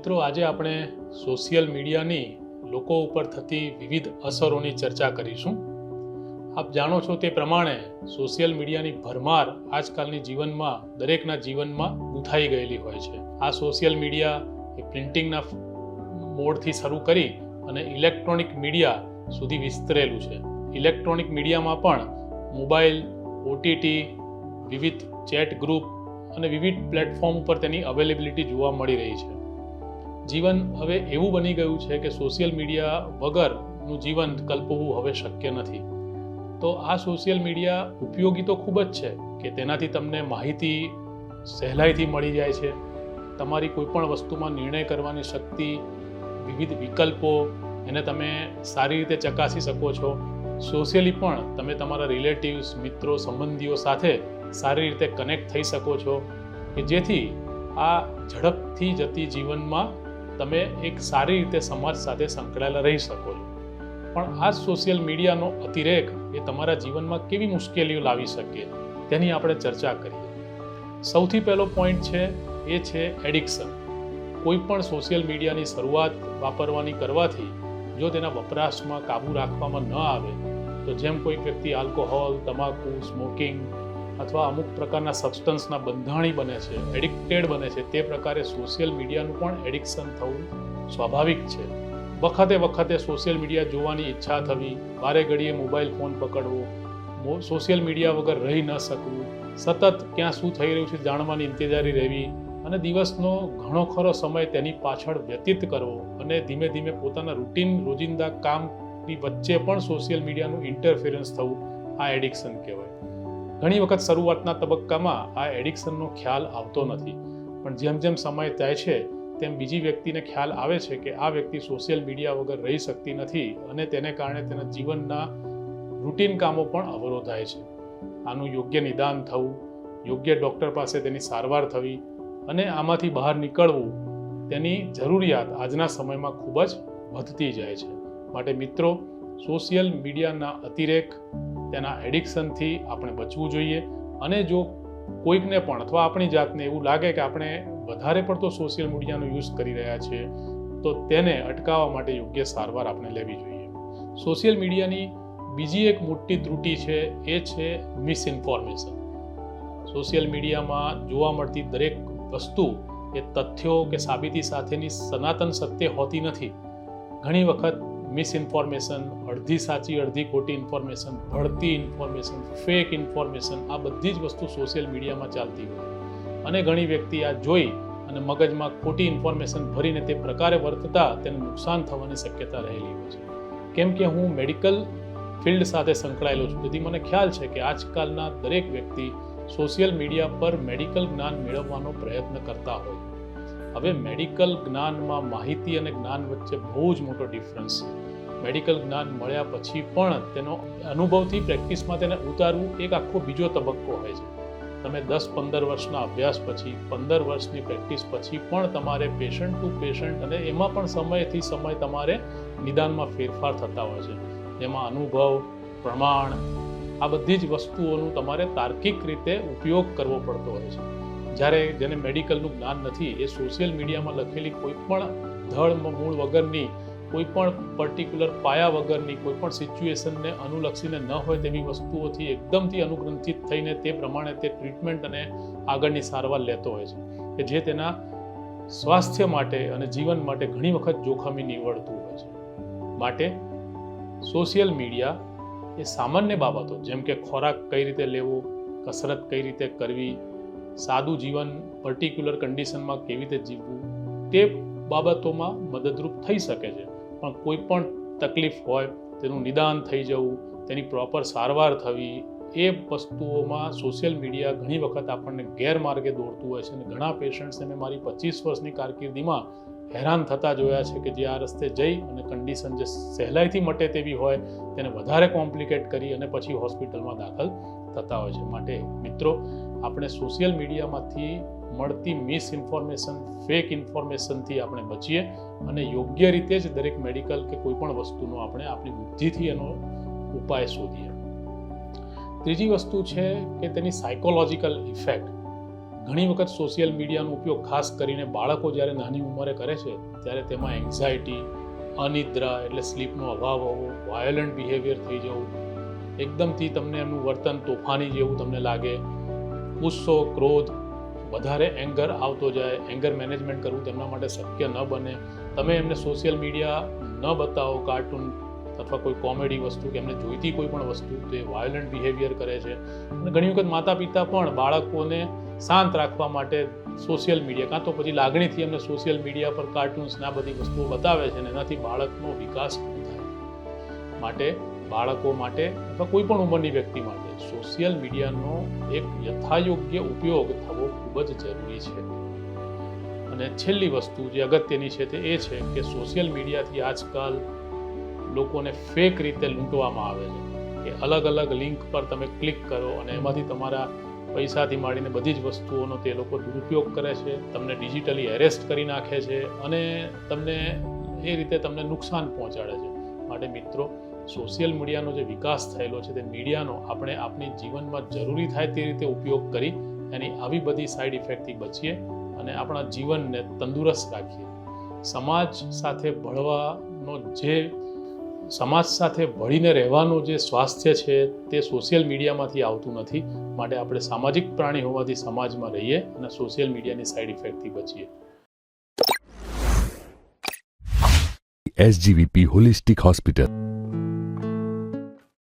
મિત્રો, આજે આપણે સોશિયલ મીડિયાની લોકો ઉપર થતી વિવિધ અસરોની ચર્ચા કરીશું. આપ જાણો છો તે પ્રમાણે સોશિયલ મીડિયાની ભરમાર આજકાલની જીવનમાં, દરેકના જીવનમાં ગૂંથાઈ ગયેલી હોય છે. આ સોશિયલ મીડિયા એ પ્રિન્ટિંગના મોડથી શરૂ કરી અને ઇલેક્ટ્રોનિક મીડિયા સુધી વિસ્તરેલું છે. ઇલેક્ટ્રોનિક મીડિયામાં પણ મોબાઈલ, ઓટીટી, વિવિધ ચેટ ગ્રુપ અને વિવિધ પ્લેટફોર્મ ઉપર તેની અવેલેબિલિટી જોવા મળી રહી છે. જીવન હવે એવું બની ગયું છે કે સોશિયલ મીડિયા વગરનું જીવન કલ્પવું હવે શક્ય નથી. તો આ સોશિયલ મીડિયા ઉપયોગી તો ખૂબ જ છે કે તેનાથી તમને માહિતી સહેલાઈથી મળી જાય છે. તમારી કોઈપણ વસ્તુમાં નિર્ણય કરવાની શક્તિ, વિવિધ વિકલ્પો એને તમે સારી રીતે ચકાસી શકો છો. સોશિયલી પણ તમે તમારા રિલેટિવ્સ મિત્રો, સંબંધીઓ સાથે સારી રીતે કનેક્ટ થઈ શકો છો કે જેથી આ ઝડપથી જતી જીવનમાં તમે એક સારી રીતે સમાજ સાથે સંકળાયેલા રહી શકો છો. પણ આ સોશિયલ મીડિયાનો અતિરેક એ તમારા જીવનમાં કેવી મુશ્કેલીઓ લાવી શકે તેની આપણે ચર્ચા કરીએ. સૌથી પહેલો પોઈન્ટ છે, એ છે એડિક્શન કોઈ પણ સોશિયલ મીડિયાની શરૂઆત વાપરવાની કરવાથી જો તેના વપરાશમાં કાબૂ રાખવામાં ન આવે, તો જેમ કોઈ વ્યક્તિ આલ્કોહોલ તમાકુ સ્મોકિંગ અથવા અમુક પ્રકારના સબસ્ટન્સના બંધાણી બને છે એડિક્ટેડ બને છે, તે પ્રકારે સોશિયલ મીડિયાનું પણ એડિક્શન થવું સ્વાભાવિક છે. વખતે વખતે સોશિયલ મીડિયા જોવાની ઈચ્છા થવી વારે ઘડીએ મોબાઈલ ફોન પકડવો સોશિયલ મીડિયા વગર રહી ન શકવું, સતત ક્યાં શું થઈ રહ્યું છે જાણવાની ઇંતજારી રહેવી અને દિવસનો ઘણો ખરો સમય તેની પાછળ વ્યતીત કરવો અને ધીમે ધીમે પોતાના રૂટીન રોજિંદા કામની વચ્ચે પણ સોશિયલ મીડિયાનું ઇન્ટરફિરન્સ થવું આ એડિક્શન કહેવાય. ઘણી વખત શરૂઆતના તબક્કામાં આ એડિક્શનનો ખ્યાલ આવતો નથી. પણ જેમ જેમ સમય થાય છે, તેમ બીજી વ્યક્તિને ખ્યાલ આવે છે કે આ વ્યક્તિ સોશિયલ મીડિયા વગર રહી શકતી નથી અને તેને કારણે તેના જીવનના રૂટીન કામો પણ અવરોધાય છે. આનું યોગ્ય નિદાન થવું, યોગ્ય ડૉક્ટર પાસે તેની સારવાર થવી અને આમાંથી બહાર નીકળવું તેની જરૂરિયાત આજના સમયમાં ખૂબ જ વધતી જાય છે. માટે મિત્રો, સોશિયલ મીડિયાના અતિરેક તેના એડિક્શનથી આપણે બચવું જોઈએ. અને જો કોઈકને પણ અથવા આપણી જાતને એવું લાગે કે આપણે વધારે પડતો સોશિયલ મીડિયાનો યુઝ કરી રહ્યા છીએ તો તેને અટકાવવા માટે યોગ્ય સારવાર આપણે લેવી જોઈએ. સોશિયલ મીડિયાની બીજી એક મોટી ત્રુટિ છે, એ છે મિસઇન્ફોર્મેશન. સોશિયલ મીડિયામાં જોવા મળતી દરેક વસ્તુ એ તથ્યો કે સાબિતી સાથેની સનાતન સત્ય હોતી નથી. ઘણી વખત મિસઇન્ફોર્મેશન અડધી સાચી, અડધી ખોટી ઇન્ફોર્મેશન ભળતી ઇન્ફોર્મેશન ફેક ઇન્ફોર્મેશન આ બધી જ વસ્તુ સોશિયલ મીડિયામાં ચાલતી હોય. અને ઘણી વ્યક્તિ આ જોઈ અને મગજમાં ખોટી ઇન્ફોર્મેશન ભરીને તે પ્રકારે વર્તતા તેને નુકસાન થવાની શક્યતા રહેલી હોય છે. કેમ કે હું મેડિકલ ફિલ્ડ સાથે સંકળાયેલો છું, તેથી મને ખ્યાલ છે કે આજકાલના દરેક વ્યક્તિ સોશિયલ મીડિયા પર મેડિકલ જ્ઞાન મેળવવાનો પ્રયત્ન કરતા હોય. હવે મેડિકલ જ્ઞાનમાં માહિતી અને જ્ઞાન વચ્ચે બહુ જ મોટો ડિફરન્સ છે. મેડિકલ જ્ઞાન મળ્યા પછી પણ તેનો અનુભવથી પ્રેક્ટિસમાં તેને ઉતારવું એક આખો બીજો તબક્કો હોય છે. તમે દસ પંદર વર્ષના અભ્યાસ પછી, પંદર વર્ષની પ્રેક્ટિસ પછી પણ તમારે પેશન્ટ ટુ પેશન્ટ અને એમાં પણ સમયથી સમય તમારે નિદાનમાં ફેરફાર થતા હોય છે. જેમાં અનુભવ, પ્રમાણ, આ બધી જ વસ્તુઓનું તમારે તાર્કિક રીતે ઉપયોગ કરવો પડતો હોય છે. જ્યારે જેને મેડિકલનું જ્ઞાન નથી, એ સોશિયલ મીડિયામાં લખેલી કોઈ પણ ધળ મૂળ વગરની, કોઈ પણ પર્ટિક્યુલર પાયા વગરની, કોઈ પણ સિચ્યુએશનને અનુલક્ષીને ન હોય તેવી વસ્તુઓથી એકદમથી અનુગ્રંથિત થઈને તે પ્રમાણે તે ટ્રીટમેન્ટ અને આગળની સારવાર લેતો હોય છે. કે જે તેના સ્વાસ્થ્ય માટે અને જીવન માટે ઘણી વખત જોખમી નીવડતું હોય છે. માટે સોશિયલ મીડિયા એ સામાન્ય બાબતો, જેમ કે ખોરાક કઈ રીતે લેવો, કસરત કઈ રીતે કરવી સાદું જીવન પર્ટિક્યુલર કન્ડિશનમાં કેવી રીતે જીવવું, તે બાબતોમાં મદદરૂપ થઈ શકે છે. પણ કોઈ પણ તકલીફ હોય, તેનું નિદાન થઈ જવું, તેની પ્રોપર સારવાર થવી, એ વસ્તુઓમાં સોશિયલ મીડિયા ઘણી વખત આપણને ગેરમાર્ગે દોરતું હોય છે અને ઘણા પેશન્ટ્સને મેં મારી પચીસ વર્ષની કારકિર્દીમાં હેરાન થતા જોયા છે કે જે આ રસ્તે જઈ અને કન્ડિશન જે સહેલાઈથી મટે તેવી હોય, તેને વધારે કોમ્પ્લિકેટ કરી અને પછી હોસ્પિટલમાં દાખલ થતા હોય છે. માટે મિત્રો, આપણે સોશિયલ મીડિયામાંથી મળતી મિસ ઇન્ફોર્મેશન ફેક ઇન્ફોર્મેશનથી આપણે બચીએ અને યોગ્ય રીતે જ દરેક મેડિકલ કે કોઈ પણ વસ્તુનો આપણે આપણી બુદ્ધિથી એનો ઉપાય શોધીએ. ત્રીજી વસ્તુ છે કે તેની સાયકોલોજીકલ ઇફેક્ટ ઘણી વખત સોશિયલ મીડિયાનો ઉપયોગ ખાસ કરીને બાળકો જ્યારે નાની ઉંમરે કરે છે, ત્યારે તેમાં એન્ઝાયટી અનિદ્રા એટલે સ્લીપનો અભાવ હોવો વાયોલન્ટ બિહેવિયર થઈ જવું એકદમથી તમને એમનું વર્તન તોફાની જેવું તમને લાગે. ગુસ્સો, ક્રોધ, વધારે એંગર આવતો જાય એંગર મેનેજમેન્ટ કરવું તેમના માટે શક્ય ન બને. તમે એમને સોશિયલ મીડિયા ન બતાવો કાર્ટૂન અથવા કોઈ કોમેડી વસ્તુ કે એમને જોઈતી કોઈ પણ વસ્તુ તો વાયોલન્ટ બિહેવિયર કરે છે. અને ઘણી વખત માતા પિતા પણ બાળકોને શાંત રાખવા માટે સોશિયલ મીડિયા કાં તો પછી લાગણીથી એમને સોશિયલ મીડિયા પર કાર્ટૂન્સ ના બધી વસ્તુઓ બતાવે છે અને એનાથી બાળકનો વિકાસ માટે, બાળકો માટે અથવા કોઈ પણ ઉંમરની વ્યક્તિ માટે સોશિયલ મીડિયાનો એક યથાયોગ્ય ઉપયોગ થવો ખૂબ જ જરૂરી છે. અને છેલ્લી વસ્તુ જે અગત્યની છે તે એ છે કે સોશિયલ મીડિયાથી આજકાલ લોકોને ફેક રીતે લૂંટવામાં આવે છે. કે અલગ અલગ લિંક પર તમે ક્લિક કરો અને એમાંથી તમારા પૈસાથી માંડીને બધી જ વસ્તુઓનો તે લોકો દુરુપયોગ કરે છે, તમને ડિજિટલી એરેસ્ટ કરી નાખે છે અને તમને એ રીતે તમને નુકસાન પહોંચાડે છે. માટે મિત્રો સોશિયલ મીડિયાનો જે વિકાસ થયેલો છે, તે મીડિયાનો આપણે આપણી જીવનમાં જરૂરી થાય તે રીતે ઉપયોગ કરી એની આવી બધી સાઈડ ઇફેક્ટથી બચીએ અને આપણા જીવનને તંદુરસ્ત રાખીએ. સમાજ સાથે ભળવાનો જે, સમાજ સાથે ભળીને રહેવાનું જે સ્વાસ્થ્ય છે, તે સોશિયલ મીડિયામાંથી આવતું નથી. માટે આપણે સામાજિક પ્રાણી હોવાથી સમાજમાં રહીએ અને સોશિયલ મીડિયાની સાઈડ ઇફેક્ટથી બચીએ. SGVP holistic Hospital.